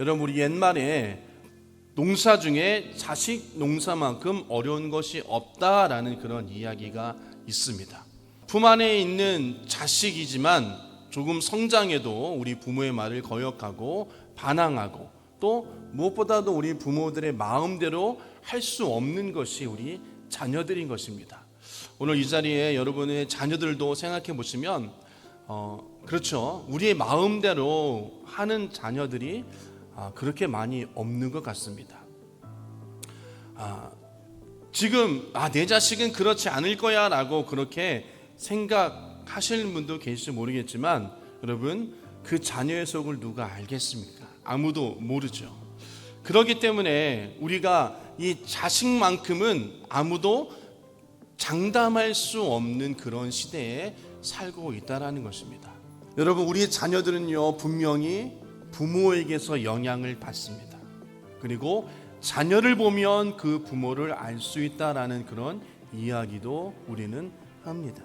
여러분 우리 옛말에 농사 중에 자식 농사만큼 어려운 것이 없다라는 그런 이야기가 있습니다. 품 안에 있는 자식이지만 조금 성장해도 우리 부모의 말을 거역하고 반항하고 또 무엇보다도 우리 부모들의 마음대로 할 수 없는 것이 우리 자녀들인 것입니다. 오늘 이 자리에 여러분의 자녀들도 생각해 보시면 어, 그렇죠. 우리의 마음대로 하는 자녀들이 아, 그렇게 많이 없는 것 같습니다. 아, 지금 아, 내 자식은 그렇지 않을 거야 라고 그렇게 생각하시는 분도 계실지 모르겠지만 여러분 그 자녀의 속을 누가 알겠습니까? 아무도 모르죠. 그렇기 때문에 우리가 이 자식만큼은 아무도 장담할 수 없는 그런 시대에 살고 있다라는 것입니다. 여러분 우리의 자녀들은요 분명히 부모에게서 영향을 받습니다. 그리고 자녀를 보면 그 부모를 알 수 있다라는 그런 이야기도 우리는 합니다.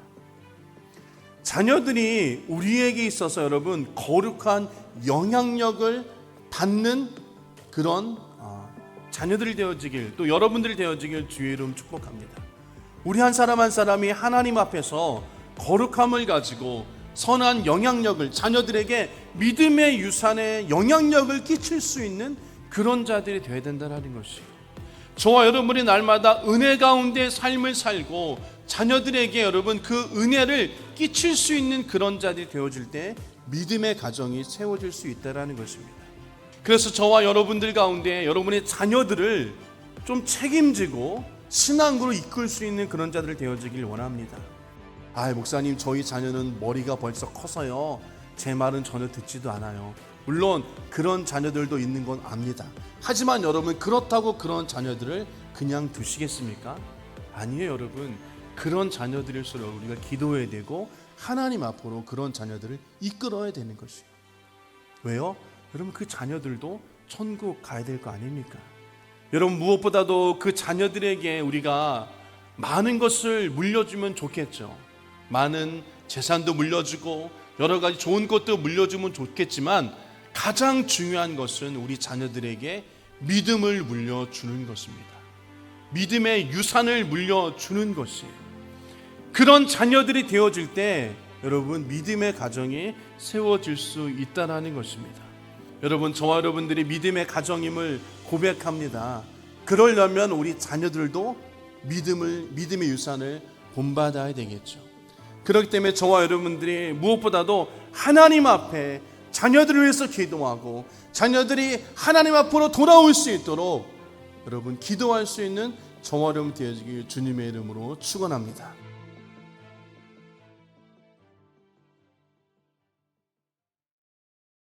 자녀들이 우리에게 있어서 여러분 거룩한 영향력을 받는 그런 어, 자녀들이 되어지길 또 여러분들이 되어지길 주의 이름 축복합니다. 우리 한 사람 한 사람이 하나님 앞에서 거룩함을 가지고 선한 영향력을 자녀들에게 믿음의 유산에 영향력을 끼칠 수 있는 그런 자들이 되어야 된다는 것이에요. 저와 여러분이 날마다 은혜 가운데 삶을 살고 자녀들에게 여러분 그 은혜를 끼칠 수 있는 그런 자들이 되어질 때 믿음의 가정이 세워질 수 있다라는 것입니다. 그래서 저와 여러분들 가운데 여러분의 자녀들을 좀 책임지고 신앙으로 이끌 수 있는 그런 자들 되어지길 원합니다. 아, 목사님, 저희 자녀는 머리가 벌써 커서요. 제 말은 전혀 듣지도 않아요. 물론 그런 자녀들도 있는 건 압니다. 하지만 여러분 그렇다고 그런 자녀들을 그냥 두시겠습니까? 아니에요, 여러분. 그런 자녀들일수록 우리가 기도해야 되고 하나님 앞으로 그런 자녀들을 이끌어야 되는 것이에요. 왜요? 여러분 그 자녀들도 천국 가야 될 거 아닙니까? 여러분 무엇보다도 그 자녀들에게 우리가 많은 것을 물려주면 좋겠죠. 많은 재산도 물려주고 여러 가지 좋은 것도 물려주면 좋겠지만 가장 중요한 것은 우리 자녀들에게 믿음을 물려주는 것입니다. 믿음의 유산을 물려주는 것이에요. 그런 자녀들이 되어질 때 여러분 믿음의 가정이 세워질 수 있다라는 것입니다. 여러분 저와 여러분들이 믿음의 가정임을 고백합니다. 그러려면 우리 자녀들도 믿음을 믿음의 유산을 본받아야 되겠죠. 그렇기 때문에 저와 여러분들이 무엇보다도 하나님 앞에 자녀들을 위해서 기도하고 자녀들이 하나님 앞으로 돌아올 수 있도록 여러분 기도할 수 있는 저와 여러분 되어지길 주님의 이름으로 축원합니다.